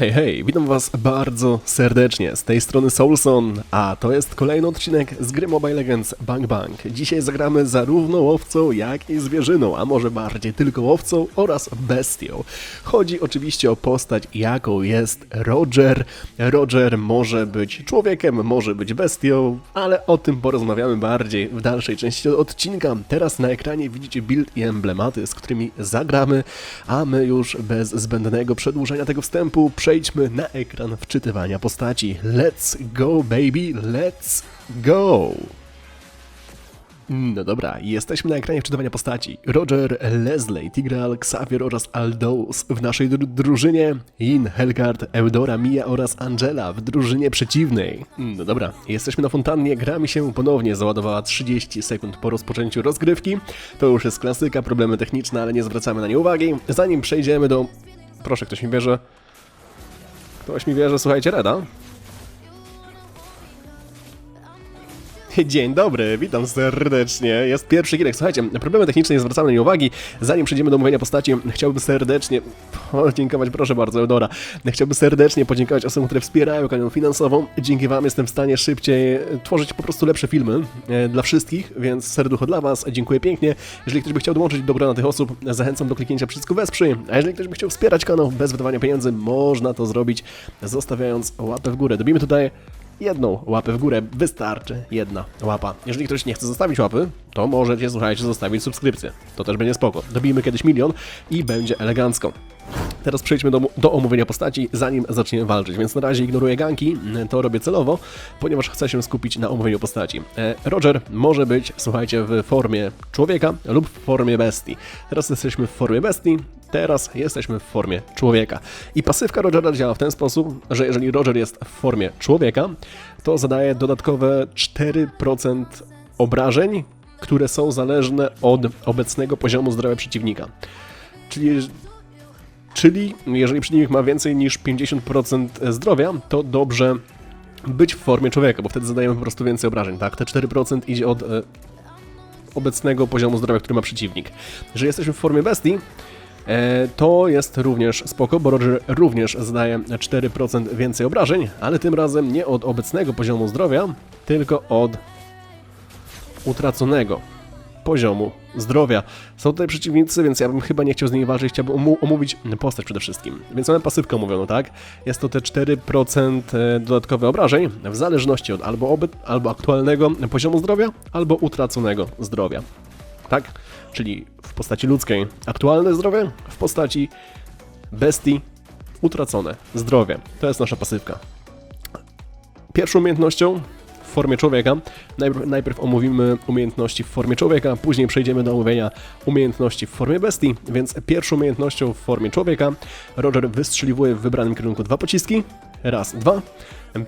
Hej, hej, witam was bardzo serdecznie. Z tej strony Soulson, a to jest kolejny odcinek z gry Mobile Legends Bang Bang. Dzisiaj zagramy zarówno łowcą, jak i zwierzyną, a może bardziej tylko łowcą oraz bestią. Chodzi oczywiście o postać, jaką jest Roger. Roger może być człowiekiem, może być bestią, ale o tym porozmawiamy bardziej w dalszej części odcinka. Teraz na ekranie widzicie build i emblematy, z którymi zagramy, a my już bez zbędnego przedłużenia tego wstępu przejdźmy na ekran wczytywania postaci. Let's go, baby, let's go! No dobra, jesteśmy na ekranie wczytywania postaci. Roger, Leslie, Tigreal, Xavier oraz Aldous w naszej dru drużynie. In, Helgard, Eudora, Mia oraz Angela w drużynie przeciwnej. No dobra, jesteśmy na fontannie, gra mi się ponownie załadowała 30 sekund po rozpoczęciu rozgrywki. To już jest klasyka, problemy techniczne, ale nie zwracamy na nie uwagi. Zanim przejdziemy do... Proszę, ktoś mi bierze... Ktoś mi bierze, słuchajcie, Reda. Dzień dobry, witam serdecznie. Jest pierwszy gierek. Słuchajcie, problemy techniczne nie zwracamy na nie uwagi. Zanim przejdziemy do omówienia postaci, chciałbym serdecznie podziękować, proszę bardzo, Eudora. Chciałbym serdecznie podziękować osobom, które wspierają kanał finansowo. Dzięki Wam jestem w stanie szybciej tworzyć po prostu lepsze filmy e, dla wszystkich, więc serducho dla Was. Dziękuję pięknie. Jeżeli ktoś by chciał dołączyć do grona tych osób, zachęcam do kliknięcia przycisku wesprzyj. A jeżeli ktoś by chciał wspierać kanał bez wydawania pieniędzy, można to zrobić zostawiając łapę w górę. Dobijmy tutaj jedną łapę w górę. Wystarczy jedna łapa. Jeżeli ktoś nie chce zostawić łapy, to możecie, słuchajcie, zostawić subskrypcję. To też będzie spoko. Dobijmy kiedyś milion i będzie elegancko. Teraz przejdźmy do, do omówienia postaci, zanim zaczniemy walczyć, więc na razie ignoruję ganki, to robię celowo, ponieważ chcę się skupić na omówieniu postaci. E, Roger może być, słuchajcie, w formie człowieka lub w formie bestii. Teraz jesteśmy w formie bestii, teraz jesteśmy w formie człowieka. I pasywka Rogera działa w ten sposób, że jeżeli Roger jest w formie człowieka, to zadaje dodatkowe 4% obrażeń, które są zależne od obecnego poziomu zdrowia przeciwnika. Czyli Czyli jeżeli przeciwnik ma więcej niż 50% zdrowia, to dobrze być w formie człowieka, bo wtedy zadajemy po prostu więcej obrażeń, tak? Te 4% idzie od e, obecnego poziomu zdrowia, który ma przeciwnik. Jeżeli jesteśmy w formie bestii, to jest również spoko, bo Roger również zadaje 4% więcej obrażeń, ale tym razem nie od obecnego poziomu zdrowia, tylko od utraconego poziomu zdrowia. Są tutaj przeciwnicy, więc ja bym chyba nie chciał z nimi walczyć, chciałbym omówić postać przede wszystkim. Więc mamy pasywkę omówioną, tak? Jest to te 4% e, dodatkowe obrażeń, w zależności od albo, albo aktualnego poziomu zdrowia, albo utraconego zdrowia. Tak? Czyli w postaci ludzkiej aktualne zdrowie, w postaci bestii utracone zdrowie. To jest nasza pasywka. Pierwszą umiejętnością w formie człowieka. Najpierw, najpierw omówimy umiejętności w formie człowieka, później przejdziemy do omówienia umiejętności w formie bestii, więc pierwszą umiejętnością w formie człowieka Roger wystrzeliwuje w wybranym kierunku dwa pociski. Raz, dwa.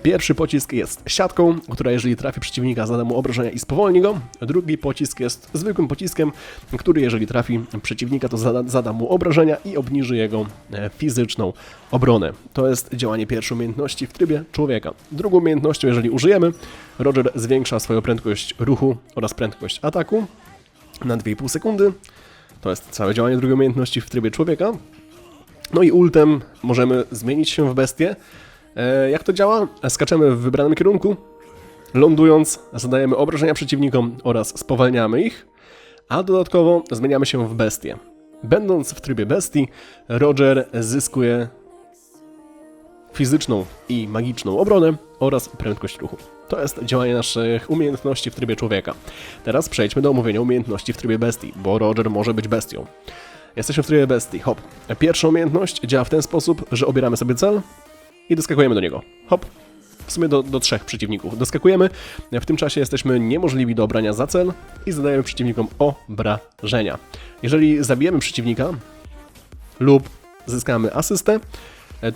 Pierwszy pocisk jest siatką, która jeżeli trafi przeciwnika zada mu obrażenia i spowolni go. Drugi pocisk jest zwykłym pociskiem, który jeżeli trafi przeciwnika to zada, zada mu obrażenia i obniży jego e, fizyczną obronę. To jest działanie pierwszej umiejętności w trybie człowieka. Drugą umiejętnością, jeżeli użyjemy, Roger zwiększa swoją prędkość ruchu oraz prędkość ataku na 2,5 sekundy. To jest całe działanie drugiej umiejętności w trybie człowieka. No i ultem możemy zmienić się w bestię, jak to działa? Skaczemy w wybranym kierunku, lądując zadajemy obrażenia przeciwnikom oraz spowalniamy ich, a dodatkowo zmieniamy się w bestię. Będąc w trybie bestii, Roger zyskuje fizyczną i magiczną obronę oraz prędkość ruchu. To jest działanie naszych umiejętności w trybie człowieka. Teraz przejdźmy do omówienia umiejętności w trybie bestii, bo Roger może być bestią. Jesteśmy w trybie bestii. Hop. Pierwsza umiejętność działa w ten sposób, że obieramy sobie cel, i doskakujemy do niego. Hop. W sumie do, do trzech przeciwników. Doskakujemy, w tym czasie jesteśmy niemożliwi do obrania za cel i zadajemy przeciwnikom obrażenia. Jeżeli zabijemy przeciwnika lub zyskamy asystę,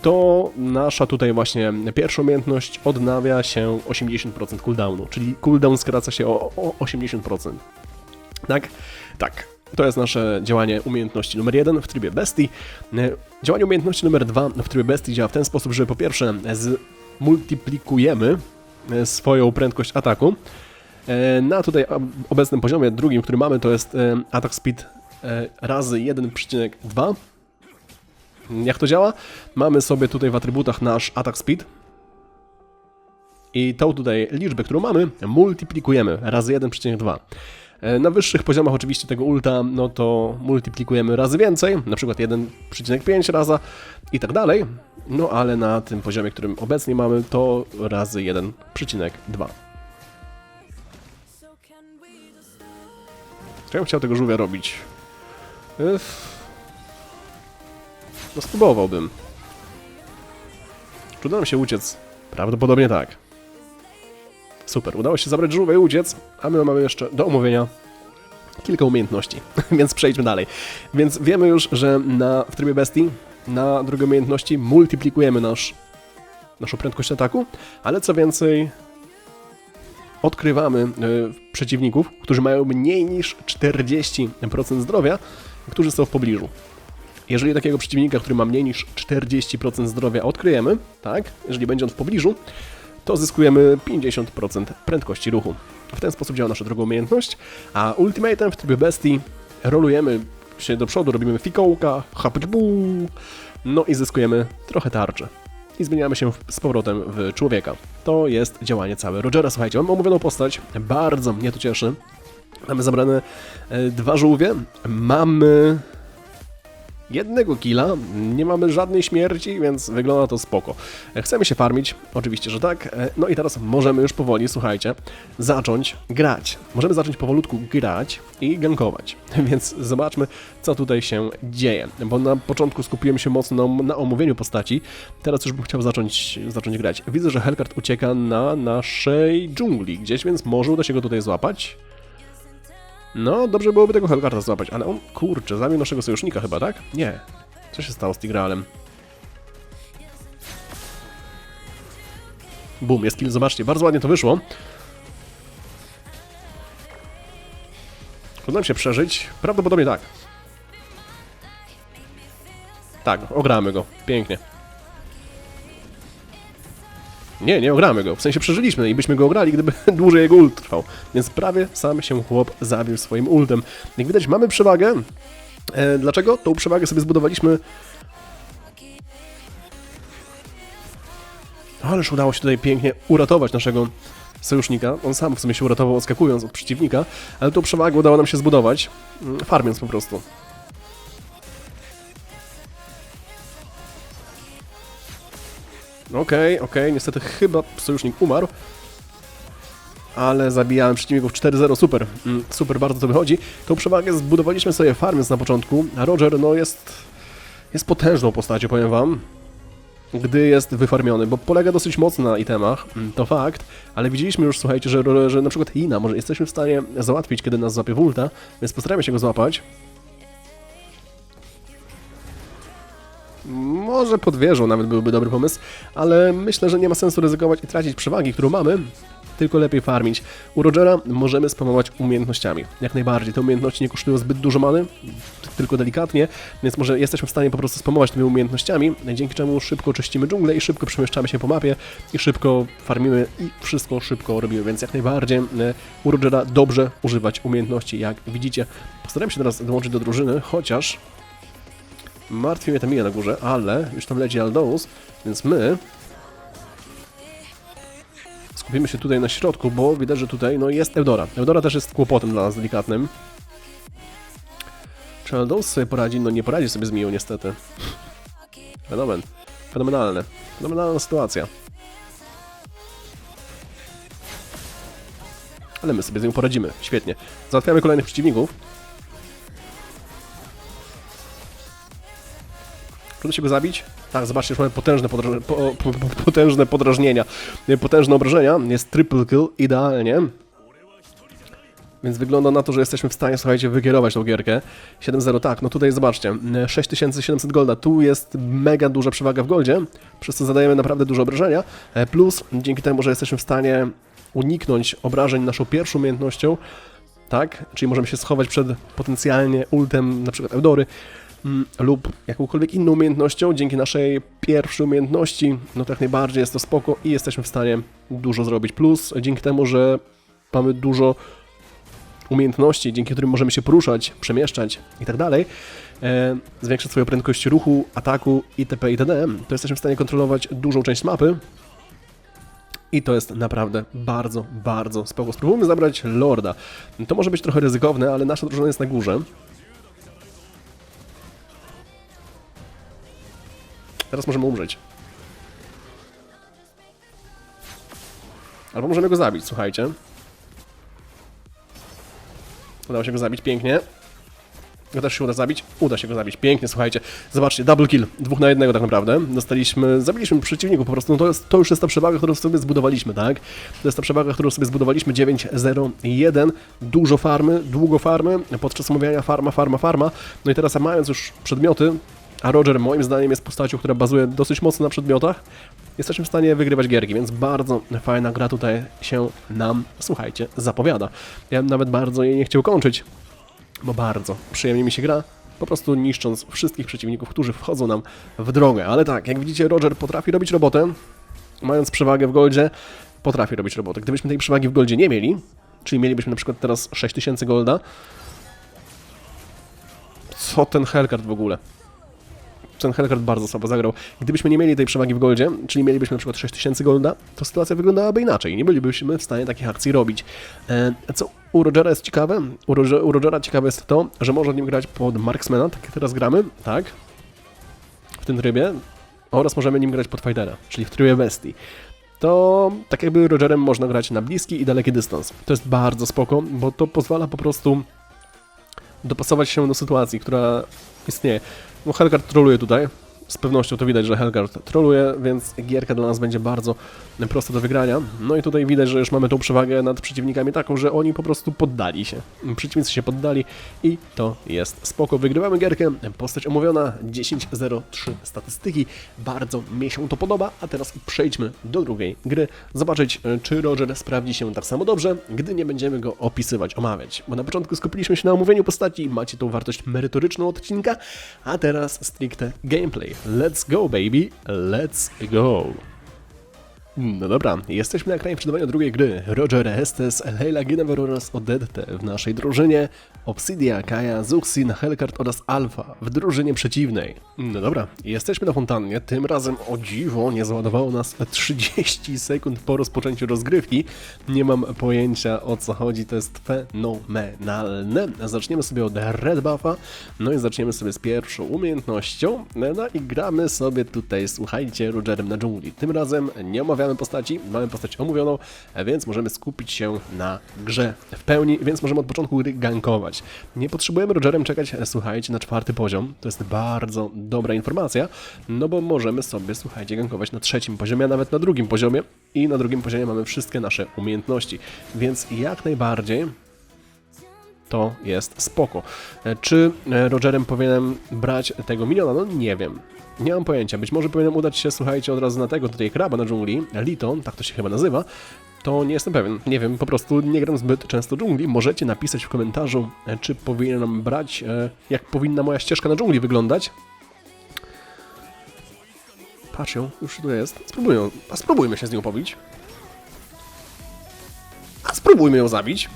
to nasza tutaj właśnie pierwsza umiejętność odnawia się 80% cooldownu, czyli cooldown skraca się o, o 80%. Tak? Tak. To jest nasze działanie umiejętności numer jeden w trybie bestii. E, działanie umiejętności numer dwa w trybie bestii działa w ten sposób, że po pierwsze multiplikujemy e, swoją prędkość ataku. E, na tutaj obecnym poziomie drugim, który mamy, to jest atak speed razy 1,2. Jak to działa? Mamy sobie tutaj w atrybutach nasz attack speed, i tą tutaj liczbę, którą mamy, multiplikujemy razy 1,2. E, Na wyższych poziomach oczywiście tego ulta, no to multiplikujemy razy więcej, na przykład 1,5 raza i tak dalej. No ale na tym poziomie, którym obecnie mamy, to razy 1,2. Czy ja bym chciał tego żółwia robić? Ech. No spróbowałbym. Czy uda nam się uciec? Prawdopodobnie tak. Super, udało się zabrać żółwia i uciec, a my mamy jeszcze do omówienia kilka umiejętności, więc przejdźmy dalej. Więc wiemy już, że na, w trybie bestii na drugiej umiejętności multiplikujemy nasz, naszą prędkość ataku, ale co więcej odkrywamy y, przeciwników, którzy mają mniej niż 40% zdrowia, którzy są w pobliżu. Jeżeli takiego przeciwnika, który ma mniej niż 40% zdrowia odkryjemy, tak, jeżeli będzie on w pobliżu, to zyskujemy 50% prędkości ruchu. W ten sposób działa nasza druga umiejętność, a ultimatem w trybie bestii rolujemy się do przodu, robimy fikołka, hapczbu, no i zyskujemy trochę tarczy. I zmieniamy się z powrotem w człowieka. To jest działanie całe Rogera. Słuchajcie, mam omówioną postać, bardzo mnie to cieszy. Mamy zabrane e, dwa żółwie, mamy jednego killa, nie mamy żadnej śmierci, więc wygląda to spoko. Chcemy się farmić, oczywiście, że tak. No i teraz możemy już powoli, słuchajcie, zacząć grać. Możemy zacząć powolutku grać i gankować. Więc zobaczmy, co tutaj się dzieje. Bo na początku skupiłem się mocno na, na omówieniu postaci, teraz już bym chciał zacząć, zacząć grać. Widzę, że Hellcard ucieka na naszej dżungli gdzieś, więc może uda się go tutaj złapać. No, dobrze byłoby tego Hellcarda złapać, ale on, kurczę, zabił naszego sojusznika chyba, tak? Nie. Co się stało z Tigralem? Bum, jest kill, zobaczcie, bardzo ładnie to wyszło. Uda się przeżyć? Prawdopodobnie tak. Tak, ogramy go. Pięknie. Nie, nie ogramy go. W sensie przeżyliśmy i byśmy go ograli, gdyby dłużej jego ult trwał. Więc prawie sam się chłop zabił swoim ultem. Jak widać, mamy przewagę. E, dlaczego? Tą przewagę sobie zbudowaliśmy. Ależ udało się tutaj pięknie uratować naszego sojusznika. On sam w sumie się uratował odskakując od przeciwnika, ale tą przewagę udało nam się zbudować, mm, farmiąc po prostu. Okej, okej, niestety chyba sojusznik umarł. Ale zabijałem przeciwników 4-0, super, mm, super, bardzo to wychodzi. Tą przewagę zbudowaliśmy sobie farmiąc na początku, a Roger no jest, jest potężną postacią, powiem wam. Gdy jest wyfarmiony, bo polega dosyć mocno na itemach, mm, to fakt, ale widzieliśmy już, słuchajcie, że, że na przykład Ina może jesteśmy w stanie załatwić, kiedy nas złapie Vulta, więc postaramy się go złapać. Może pod wieżą nawet byłby dobry pomysł, ale myślę, że nie ma sensu ryzykować i tracić przewagi, którą mamy, tylko lepiej farmić. U Rogera możemy spamować umiejętnościami. Jak najbardziej. Te umiejętności nie kosztują zbyt dużo many, tylko delikatnie, więc może jesteśmy w stanie po prostu spamować tymi umiejętnościami, dzięki czemu szybko czyścimy dżunglę i szybko przemieszczamy się po mapie i szybko farmimy i wszystko szybko robimy, więc jak najbardziej e, u Rogera dobrze używać umiejętności, jak widzicie. Postaram się teraz dołączyć do drużyny, chociaż Martwi mnie ta mija na górze, ale już tam leci Aldous, więc my skupimy się tutaj na środku, bo widać, że tutaj no, jest Eudora. Eudora też jest kłopotem dla nas delikatnym. Czy Aldous sobie poradzi? No nie poradzi sobie z Miją niestety. Fenomen. Fenomenalne. Fenomenalna sytuacja. Ale my sobie z nią poradzimy. Świetnie. Załatwiamy kolejnych przeciwników. Uda się go zabić? Tak, zobaczcie, już mamy potężne, podraż... po, po, po, potężne podrażnienia, nie, potężne obrażenia. Jest triple kill, idealnie. Więc wygląda na to, że jesteśmy w stanie, słuchajcie, wykierować tą gierkę. 7-0, tak, no tutaj zobaczcie, 6700 golda, tu jest mega duża przewaga w goldzie, przez co zadajemy naprawdę dużo obrażenia, e, plus dzięki temu, że jesteśmy w stanie uniknąć obrażeń naszą pierwszą umiejętnością, tak, czyli możemy się schować przed potencjalnie ultem na przykład Eudory, lub jakąkolwiek inną umiejętnością, dzięki naszej pierwszej umiejętności, no to jak najbardziej jest to spoko i jesteśmy w stanie dużo zrobić. Plus dzięki temu, że mamy dużo umiejętności, dzięki którym możemy się poruszać, przemieszczać i tak e, zwiększać swoją prędkość ruchu, ataku itp. itd., to jesteśmy w stanie kontrolować dużą część mapy. I to jest naprawdę bardzo, bardzo spoko. Spróbujmy zabrać Lorda. To może być trochę ryzykowne, ale nasza drużyna jest na górze. Teraz możemy umrzeć. Albo możemy go zabić, słuchajcie. Udało się go zabić, pięknie. Go też się uda zabić? Uda się go zabić, pięknie, słuchajcie. Zobaczcie, double kill, dwóch na jednego tak naprawdę. Dostaliśmy, zabiliśmy przeciwników po prostu, no to, jest, to już jest ta przewaga, którą sobie zbudowaliśmy, tak? To jest ta przewaga, którą sobie zbudowaliśmy, 9-0-1. Dużo farmy, długo farmy, podczas omawiania farma, farma, farma. No i teraz mając już przedmioty, a Roger moim zdaniem jest postacią, która bazuje dosyć mocno na przedmiotach, jesteśmy w stanie wygrywać gierki, więc bardzo fajna gra tutaj się nam, słuchajcie, zapowiada. Ja bym nawet bardzo jej nie chciał kończyć, bo bardzo przyjemnie mi się gra, po prostu niszcząc wszystkich przeciwników, którzy wchodzą nam w drogę. Ale tak, jak widzicie, Roger potrafi robić robotę, mając przewagę w goldzie, potrafi robić robotę. Gdybyśmy tej przewagi w goldzie nie mieli, czyli mielibyśmy na przykład teraz 6000 golda, co ten Hellcard w ogóle? Ten Hellcard bardzo słabo zagrał. Gdybyśmy nie mieli tej przewagi w goldzie, czyli mielibyśmy na przykład 6000 golda, to sytuacja wyglądałaby inaczej. Nie bylibyśmy w stanie takich akcji robić. E, co u Rogera jest ciekawe? U, Roger, u Rogera ciekawe jest to, że można nim grać pod Marksmana, tak jak teraz gramy, tak? W tym trybie. Oraz możemy nim grać pod Fightera, czyli w trybie bestii. To tak jakby Rogerem można grać na bliski i daleki dystans. To jest bardzo spoko, bo to pozwala po prostu dopasować się do sytuacji, która istnieje. No Helgard troluje tutaj. Z pewnością to widać, że Helgard troluje, więc gierka dla nas będzie bardzo prosta do wygrania. No i tutaj widać, że już mamy tą przewagę nad przeciwnikami taką, że oni po prostu poddali się. Przeciwnicy się poddali i to jest spoko. Wygrywamy gierkę, postać omówiona, 10-0-3 statystyki. Bardzo mi się to podoba, a teraz przejdźmy do drugiej gry. Zobaczyć, czy Roger sprawdzi się tak samo dobrze, gdy nie będziemy go opisywać, omawiać. Bo na początku skupiliśmy się na omówieniu postaci, macie tą wartość merytoryczną odcinka, a teraz stricte gameplay. Let's go, baby, let's go. No dobra, jesteśmy na kraju przedawania drugiej gry. Roger Estes, Leila Ginever oraz Odette w naszej drużynie. Obsidia, Kaja, Zuxin, Hellcard oraz Alpha w drużynie przeciwnej. No dobra, jesteśmy na fontannie. Tym razem o dziwo nie załadowało nas 30 sekund po rozpoczęciu rozgrywki. Nie mam pojęcia o co chodzi, to jest fenomenalne. Zaczniemy sobie od Red Buffa, no i zaczniemy sobie z pierwszą umiejętnością. No i gramy sobie tutaj, słuchajcie, Rogerem na dżungli. Tym razem nie omawiamy postaci, mamy postać omówioną, więc możemy skupić się na grze w pełni, więc możemy od początku gry gankować. Nie potrzebujemy Rogerem czekać, słuchajcie, na czwarty poziom. To jest bardzo dobra informacja, no bo możemy sobie, słuchajcie, gankować na trzecim poziomie, a nawet na drugim poziomie i na drugim poziomie mamy wszystkie nasze umiejętności, więc jak najbardziej to jest spoko. E, Czy e, Rogerem powinienem brać tego miniona? No nie wiem. Nie mam pojęcia. Być może powinienem udać się, słuchajcie, od razu na tego tutaj kraba na dżungli, Liton, tak to się chyba nazywa. To nie jestem pewien. Nie wiem, po prostu nie gram zbyt często dżungli. Możecie napisać w komentarzu, e, czy powinienem brać, jak powinna moja ścieżka na dżungli wyglądać. Patrz ją, już tu jest. Spróbuję, a spróbujmy się z nią pobić. A spróbujmy ją zabić.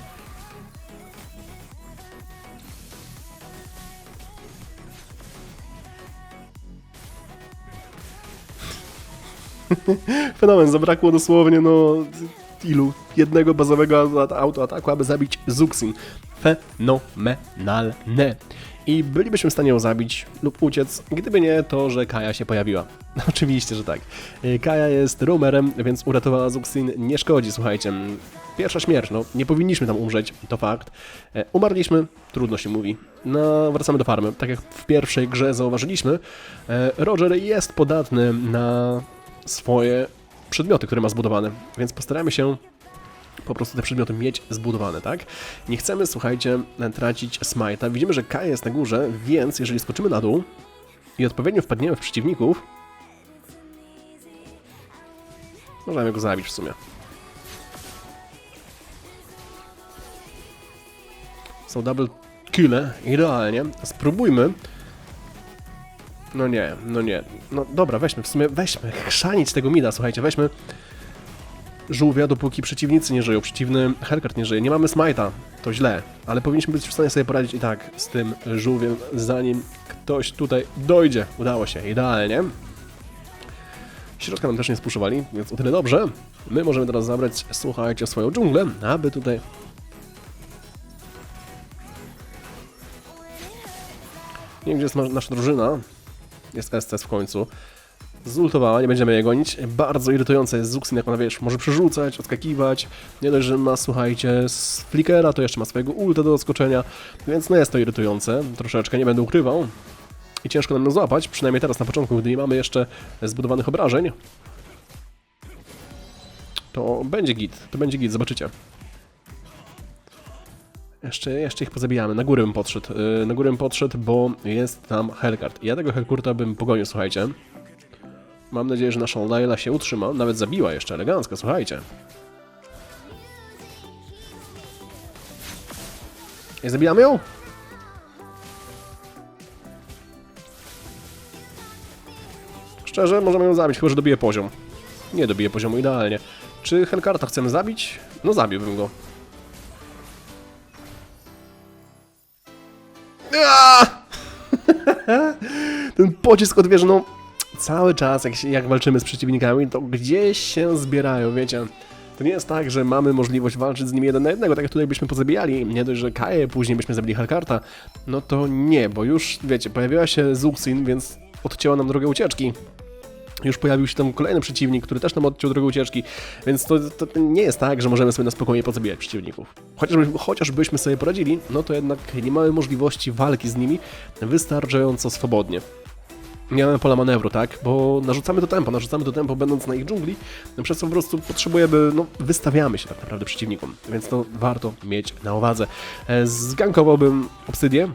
Fenomen, zabrakło dosłownie, no, ilu? Jednego bazowego autoataku, aby zabić Zuxin. Fenomenalne. I bylibyśmy w stanie ją zabić lub uciec, gdyby nie to, że Kaja się pojawiła. Oczywiście, że tak. Kaja jest roamerem, więc uratowała Zuxin nie szkodzi, słuchajcie. Pierwsza śmierć, no nie powinniśmy tam umrzeć, to fakt. E, Umarliśmy, trudno się mówi. No, wracamy do farmy. Tak jak w pierwszej grze zauważyliśmy, e, Roger jest podatny na swoje przedmioty, które ma zbudowane, więc postaramy się po prostu te przedmioty mieć zbudowane, tak? Nie chcemy, słuchajcie, tracić smite'a. Widzimy, że K jest na górze, więc jeżeli skoczymy na dół i odpowiednio wpadniemy w przeciwników, możemy go zabić w sumie. Są double kille, idealnie. Spróbujmy no nie, no nie. No dobra, weźmy, w sumie weźmy, chrzanić tego mida, słuchajcie, weźmy. żółwia, dopóki przeciwnicy nie żyją, przeciwny Hellcard nie żyje. Nie mamy smite'a, to źle, ale powinniśmy być w stanie sobie poradzić i tak z tym żółwiem, zanim ktoś tutaj dojdzie. Udało się, idealnie. Środka nam też nie spuszczowali, więc o tyle dobrze. My możemy teraz zabrać, słuchajcie, swoją dżunglę, aby tutaj... Nie wiem, gdzie jest na- nasza drużyna. Jest SCS w końcu. Zultowała, nie będziemy jej gonić. Bardzo irytujące jest Zuxin, jak ona, wiesz, może przerzucać, odskakiwać. Nie dość, że ma, słuchajcie, z flickera, to jeszcze ma swojego ulta do odskoczenia, więc no jest to irytujące. Troszeczkę, nie będę ukrywał. I ciężko nam ją złapać, przynajmniej teraz na początku, gdy nie mamy jeszcze zbudowanych obrażeń. To będzie git, to będzie git, zobaczycie. Jeszcze, jeszcze ich pozabijamy. Na górę bym podszedł. Yy, na górę bym podszedł, bo jest tam Hellcard. Ja tego Hellkurta bym pogonił, słuchajcie. Mam nadzieję, że nasza Layla się utrzyma. Nawet zabiła jeszcze elegancko, słuchajcie. Nie zabijamy ją? Szczerze, możemy ją zabić, chyba że dobije poziom. Nie dobije poziomu idealnie. Czy Hellcarta chcemy zabić? No zabiłbym go. Ten pocisk od no cały czas jak, się, jak walczymy z przeciwnikami, to gdzieś się zbierają, wiecie. To nie jest tak, że mamy możliwość walczyć z nimi jeden na jednego, tak jak tutaj byśmy pozabijali. Nie dość, że Kaję, później byśmy zabili Hellcarta. No to nie, bo już, wiecie, pojawiła się Zuxin, więc odcięła nam drogę ucieczki. Już pojawił się tam kolejny przeciwnik, który też nam odciął drogę ucieczki, więc to, to nie jest tak, że możemy sobie na spokojnie pozabijać przeciwników. Chociażby, chociażbyśmy sobie poradzili, no to jednak nie mamy możliwości walki z nimi wystarczająco swobodnie. Nie mamy pola manewru, tak? Bo narzucamy to tempo, narzucamy to tempo będąc na ich dżungli, przez co po prostu potrzebujemy, no wystawiamy się tak naprawdę przeciwnikom, więc to warto mieć na uwadze. E, Zgankowałbym Obsydię,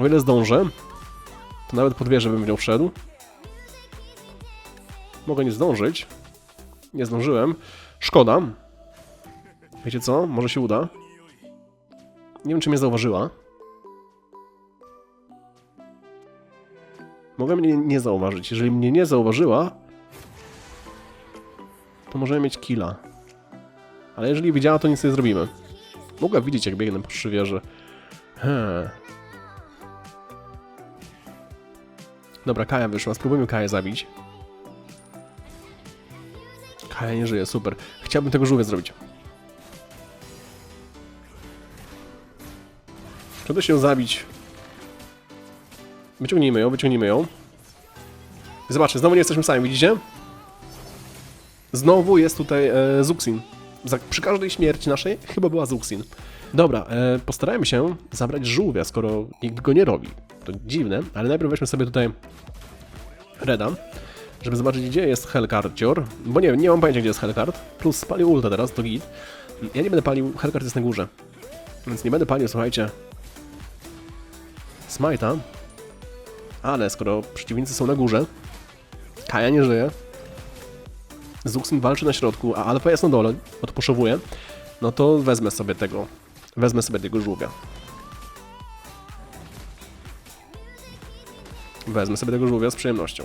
O ile zdążę, to nawet pod wieżę bym w nią wszedł. Mogę nie zdążyć. Nie zdążyłem. Szkoda. Wiecie co? Może się uda. Nie wiem, czy mnie zauważyła. Mogę mnie nie zauważyć. Jeżeli mnie nie zauważyła, to możemy mieć killa. Ale jeżeli widziała, to nic nie zrobimy. Mogła widzieć, jak biegnę po trzy wieży. Hmm. Dobra, Kaja wyszła. Spróbujmy Kaję zabić. Kaja nie żyje, super. Chciałbym tego żółwia zrobić. Da się zabić? Wyciągnijmy ją, wyciągnijmy ją. Zobaczcie, znowu nie jesteśmy sami, widzicie? Znowu jest tutaj e, Zuxin. Za, przy każdej śmierci naszej chyba była Zuxin. Dobra, e, postarajmy się zabrać żółwia, skoro nikt go nie robi. To dziwne, ale najpierw weźmy sobie tutaj Reda, żeby zobaczyć gdzie jest Hellcardior, bo nie, nie mam pojęcia gdzie jest Hellcard, plus spalił ulta teraz, to git. Ja nie będę palił, Hellcard jest na górze, więc nie będę palił, słuchajcie, Smite'a, ale skoro przeciwnicy są na górze, Kaja nie żyje, Zuxin walczy na środku, a Alpha jest na dole, odposzowuje, no to wezmę sobie tego, wezmę sobie tego żółwia. Wezmę sobie tego żółwia z przyjemnością.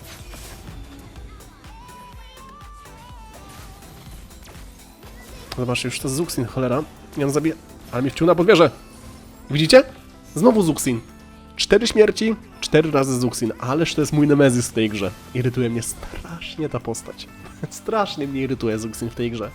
Zobaczcie, już to Zuxin, cholera. I on zabija... Ale mnie wciął na podwieżę. Widzicie? Znowu Zuxin. Cztery śmierci, cztery razy Zuxin. Ależ to jest mój nemezis w tej grze. Irytuje mnie strasznie ta postać. strasznie mnie irytuje Zuxin w tej grze.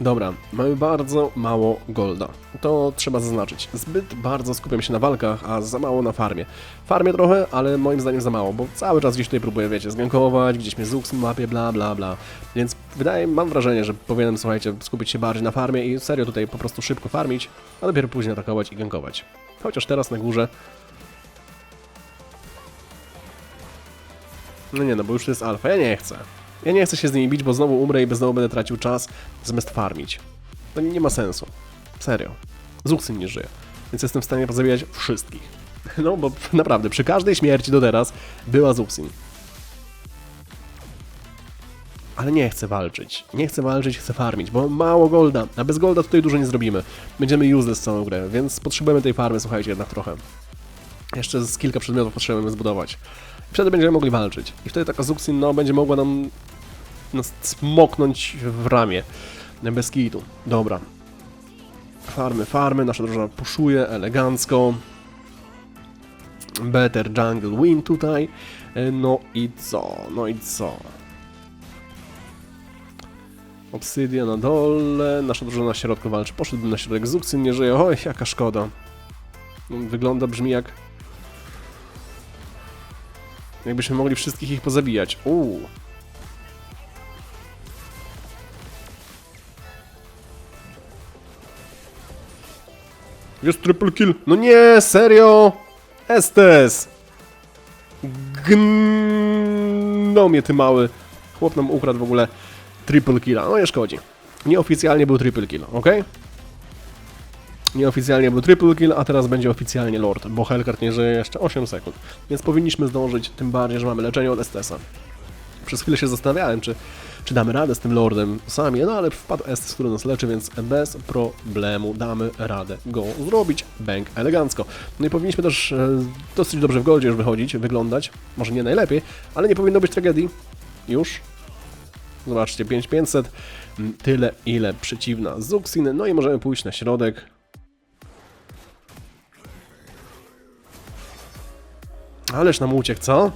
Dobra, mamy bardzo mało golda. To trzeba zaznaczyć. Zbyt bardzo skupiam się na walkach, a za mało na farmie. Farmię trochę, ale moim zdaniem za mało, bo cały czas gdzieś tutaj próbuję, wiecie, zgankować, gdzieś mnie Zux mapie, bla bla bla. Więc wydaje, mam wrażenie, że powinienem, słuchajcie, skupić się bardziej na farmie i serio tutaj po prostu szybko farmić, a dopiero później atakować i gankować. Chociaż teraz na górze... No nie no, bo już to jest alfa, ja nie chcę. Ja nie chcę się z nimi bić, bo znowu umrę i znowu będę tracił czas, zamiast farmić. To nie ma sensu. Serio. Zuxin nie żyje. Więc jestem w stanie pozabijać wszystkich. No bo naprawdę, przy każdej śmierci do teraz była Zuxin. Ale nie chcę walczyć. Nie chcę walczyć, chcę farmić, bo mało golda, a bez golda tutaj dużo nie zrobimy. Będziemy useless całą grę, więc potrzebujemy tej farmy, słuchajcie, jednak trochę. Jeszcze z kilka przedmiotów potrzebujemy zbudować. I wtedy będziemy mogli walczyć. I wtedy taka Zuxin, no, będzie mogła nam nas smoknąć w ramię. Bez kitu. Dobra. Farmy, farmy, nasza drużyna puszuje elegancko. Better Jungle Win tutaj. E, No i co? No i co? Obsydia na dole, nasza drużyna na środku walczy. Poszedłbym na środek, Zuxin nie żyje. Oj, jaka szkoda. No, Wygląda, brzmi jak... Jakbyśmy mogli wszystkich ich pozabijać. Uuu. Jest triple kill. No nie, serio? Estes! Gnomie ty mały. Chłop nam ukradł w ogóle triple killa. No nie szkodzi. Nieoficjalnie był triple kill, ok? Nieoficjalnie był triple kill, a teraz będzie oficjalnie lord, bo Hellcard nie żyje jeszcze 8 sekund. Więc powinniśmy zdążyć, tym bardziej, że mamy leczenie od Estesa. Przez chwilę się zastanawiałem, czy, czy damy radę z tym lordem sami, no ale wpadł Estes, który nas leczy, więc bez problemu damy radę go zrobić. Bang, elegancko. No i powinniśmy też e, dosyć dobrze w goldzie już wychodzić, wyglądać. Może nie najlepiej, ale nie powinno być tragedii. Już. Zobaczcie, 5500. m, Tyle, ile przeciwna Zuxin. No i możemy pójść na środek. Ależ nam uciekł, co?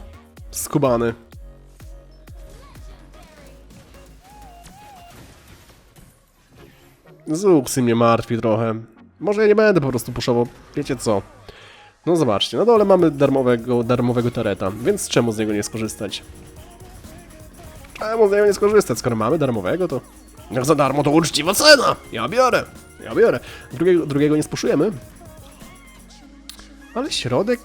Skubany. Zuxy mnie martwi trochę. Może ja nie będę po prostu puszował. Wiecie co? No zobaczcie, na dole mamy darmowego, darmowego tareta, więc czemu z niego nie skorzystać? Czemu z niego nie skorzystać? Skoro mamy darmowego, to... Jak za darmo, to uczciwa cena! Ja biorę! Ja biorę. Drugiego, drugiego nie spuszujemy. Ale środek...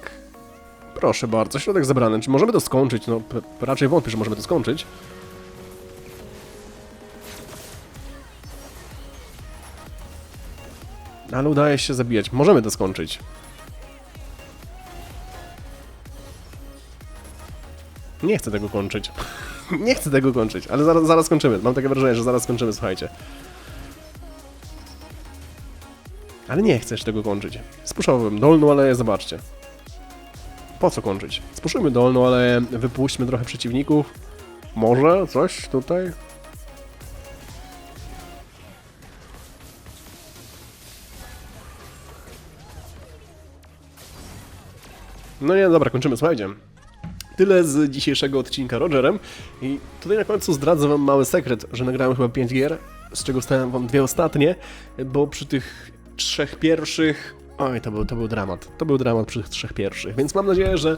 Proszę bardzo, środek zebrany. Czy możemy to skończyć? No, raczej wątpię, że możemy to skończyć. Ale udaje się zabijać. Możemy to skończyć. Nie chcę tego kończyć. Nie chcę tego kończyć, ale zaraz, zaraz skończymy. Mam takie wrażenie, że zaraz skończymy, słuchajcie. Ale nie chcesz tego kończyć. Spuszczałbym dolną aleję, zobaczcie. Po co kończyć? Spuszczujmy dolną aleję, wypuśćmy trochę przeciwników. Może coś tutaj? No nie, dobra, kończymy, słuchajcie. Tyle z dzisiejszego odcinka Rogerem i tutaj na końcu zdradzę wam mały sekret, że nagrałem chyba 5 gier, z czego stałem wam dwie ostatnie, bo przy tych trzech pierwszych... Oj, to był, to był dramat. To był dramat przy tych trzech pierwszych, więc mam nadzieję, że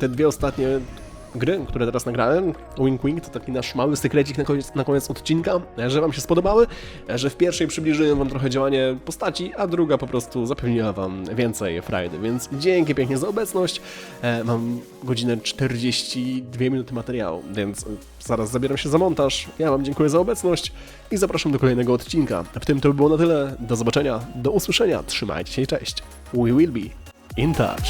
te dwie ostatnie gry, które teraz nagrałem, Wink Wink, to taki nasz mały sekrecik na koniec, na koniec odcinka, że wam się spodobały, że w pierwszej przybliżyłem wam trochę działanie postaci, a druga po prostu zapewniła wam więcej frajdy, więc dzięki pięknie za obecność. E, Mam godzinę 42 minuty materiału, więc zaraz zabieram się za montaż. Ja wam dziękuję za obecność i zapraszam do kolejnego odcinka. W tym to by było na tyle. Do zobaczenia, do usłyszenia, trzymajcie się i cześć. We will be in touch.